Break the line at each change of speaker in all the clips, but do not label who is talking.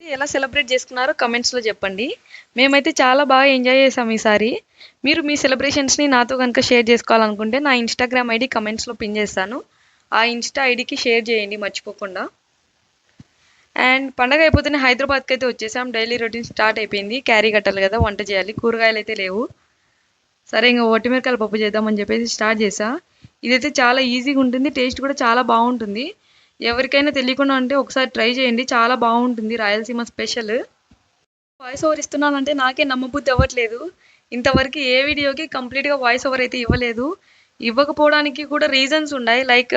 ఎలా సెలబ్రేట్ చేసుకున్నారో కమెంట్స్లో చెప్పండి. మేమైతే చాలా బాగా ఎంజాయ్ చేసాం ఈసారి. మీరు మీ సెలబ్రేషన్స్ని నాతో కనుక షేర్ చేసుకోవాలనుకుంటే నా ఇన్స్టాగ్రామ్ ఐడి కమెంట్స్లో పిన్ చేస్తాను. ఆ ఇన్స్టా ఐడికి షేర్ చేయండి మర్చిపోకుండా. అండ్ పండగ అయిపోతేనే హైదరాబాద్కి అయితే వచ్చేసాం. డైలీ రొటీన్ స్టార్ట్ అయిపోయింది. క్యారీ కట్టాలి కదా వంట చేయాలి. కూరగాయలు అయితే లేవు. సరే ఇంకా ఒట్టిమిరకాయల పప్పు చేద్దామని చెప్పేసి స్టార్ట్ చేసా. ఇదైతే చాలా ఈజీగా ఉంటుంది. టేస్ట్ కూడా చాలా బాగుంటుంది. ఎవరికైనా తెలియకుండా ఉంటే ఒకసారి ట్రై చేయండి. చాలా బాగుంటుంది రాయలసీమ స్పెషల్. వాయిస్ ఓవర్ ఇస్తున్నానంటే నాకే నమ్మబుద్ధి అవ్వట్లేదు. ఇంతవరకు ఏ వీడియోకి కంప్లీట్గా వాయిస్ ఓవర్ అయితే ఇవ్వలేదు. ఇవ్వకపోవడానికి కూడా రీజన్స్ ఉన్నాయి. లైక్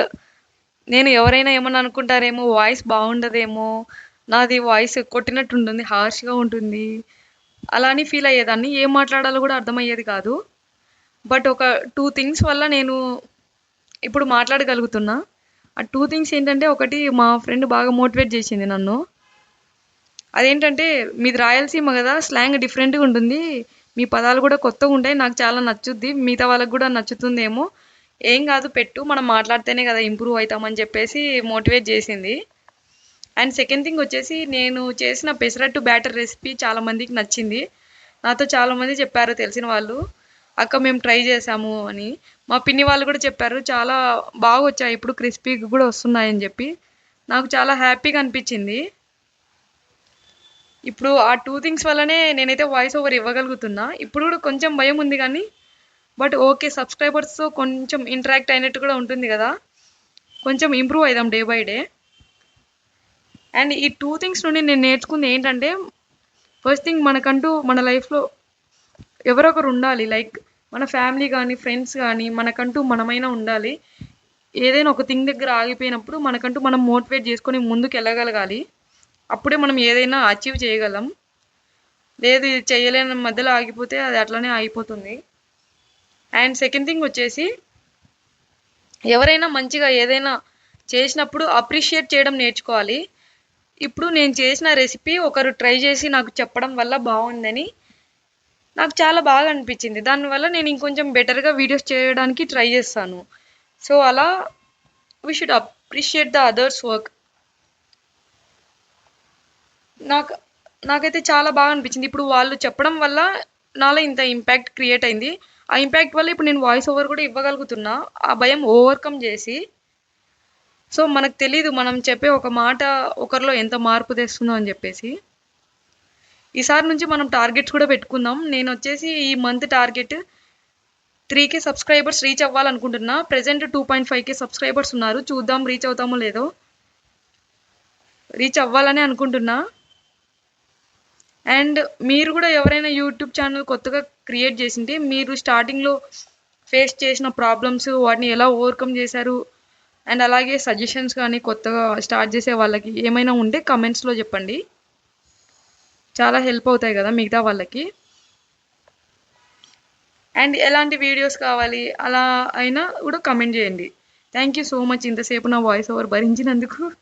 నేను ఎవరైనా ఏమన్నా అనుకుంటారేమో వాయిస్ బాగుండదేమో నాది వాయిస్ కొట్టినట్టు ఉంటుంది హార్ష్గా ఉంటుంది. అలా అని ఫీల్ అయ్యేదాన్ని. ఏం మాట్లాడాలో కూడా అర్థమయ్యేది కాదు. బట్ ఒక టూ థింగ్స్ వల్ల నేను ఇప్పుడు మాట్లాడగలుగుతున్నా. ఆ టూ థింగ్స్ ఏంటంటే ఒకటి మా ఫ్రెండ్ బాగా మోటివేట్ చేసింది నన్ను. అదేంటంటే మీది రాయలసీమ కదా స్లాంగ్ డిఫరెంట్గా ఉంటుంది. మీ పదాలు కూడా కొత్తగా ఉంటాయి నాకు చాలా నచ్చుద్ది. మిగతా వాళ్ళకి కూడా నచ్చుతుందేమో. ఏం కాదు పెట్టు మనం మాట్లాడితేనే కదా ఇంప్రూవ్ అవుతామని చెప్పేసి మోటివేట్ చేసింది. అండ్ సెకండ్ థింగ్ వచ్చేసి నేను చేసిన పెసరట్టు బ్యాటర్ రెసిపీ చాలా మందికి నచ్చింది. నాతో చాలామంది చెప్పారు తెలిసిన వాళ్ళు. అక్క మేము ట్రై చేసాము అని. మా పిన్ని వాళ్ళు కూడా చెప్పారు చాలా బాగా వచ్చాయి ఇప్పుడు క్రిస్పీగా కూడా వస్తున్నాయని చెప్పి. నాకు చాలా హ్యాపీగా అనిపించింది. ఇప్పుడు ఆ టూ థింగ్స్ వల్లనే నేనైతే వాయిస్ ఓవర్ ఇవ్వగలుగుతున్నా. ఇప్పుడు కూడా కొంచెం భయం ఉంది కానీ బట్ ఓకే సబ్స్క్రైబర్స్తో కొంచెం ఇంటరాక్ట్ అయినట్టు కూడా ఉంటుంది కదా. కొంచెం ఇంప్రూవ్ అవుదాం డే బై డే అండ్ ఈ టూ థింగ్స్ నుండి నేను నేర్చుకుంది ఏంటంటే ఫస్ట్ థింగ్ మనకంటూ మన లైఫ్లో ఎవరొకరు ఉండాలి. లైక్ మన ఫ్యామిలీ కానీ ఫ్రెండ్స్ కానీ మనకంటూ మనమైనా ఉండాలి. ఏదైనా ఒక థింగ్ దగ్గర ఆగిపోయినప్పుడు మనకంటూ మనం మోటివేట్ చేసుకొని ముందుకు వెళ్ళగలగాలి. అప్పుడే మనం ఏదైనా అచీవ్ చేయగలం. లేదు ఇది చేయలేని మధ్యలో ఆగిపోతే అది అట్లనే ఆగిపోతుంది. అండ్ సెకండ్ థింగ్ వచ్చేసి ఎవరైనా మంచిగా ఏదైనా చేసినప్పుడు అప్రిషియేట్ చేయడం నేర్చుకోవాలి. ఇప్పుడు నేను చేసిన రెసిపీ ఒకరు ట్రై చేసి నాకు చెప్పడం వల్ల బాగుందని నాకు చాలా బాగా అనిపించింది. దానివల్ల నేను ఇంకొంచెం బెటర్గా వీడియోస్ చేయడానికి ట్రై చేస్తాను. సో అలా we should appreciate the others work నాకు నాకైతే చాలా బాగా అనిపించింది. ఇప్పుడు వాళ్ళు చెప్పడం వల్ల నాలో ఇంత ఇంపాక్ట్ క్రియేట్ అయింది. ఆ ఇంపాక్ట్ వల్ల ఇప్పుడు నేను వాయిస్ ఓవర్ కూడా ఇవ్వగలుగుతున్నా. ఆ భయం ఓవర్కమ్ చేసి సో మనకు తెలీదు. మనం చెప్పే ఒక మాట ఒకరిలో ఎంత మార్పు తెస్తుందో అని చెప్పేసి. ఈసారి నుంచి మనం టార్గెట్స్ కూడా పెట్టుకుందాం. నేను వచ్చేసి ఈ month target three K subscribers reach అవ్వాలనుకుంటున్నా. Present two point five K subscribers ఉన్నారు. చూద్దాం రీచ్ అవుతామో లేదో. రీచ్ అవ్వాలని అనుకుంటున్నా. అండ్ మీరు కూడా ఎవరైనా యూట్యూబ్ ఛానల్ కొత్తగా క్రియేట్ చేసింటే మీరు స్టార్టింగ్లో ఫేస్ చేసిన ప్రాబ్లమ్స్ వాటిని ఎలా ఓవర్కమ్ చేశారు అండ్ అలాగే సజెషన్స్ కానీ కొత్తగా స్టార్ట్ చేసే వాళ్ళకి ఏమైనా ఉంటే కమెంట్స్లో చెప్పండి. చాలా హెల్ప్ అవుతాయి కదా మిగతా వాళ్ళకి. అండ్ ఎలాంటి వీడియోస్ కావాలి అలా అయినా కూడా కమెంట్ చేయండి. థ్యాంక్ యూ సో మచ్ ఇంతసేపు నా వాయిస్ ఓవర్ భరించినందుకు.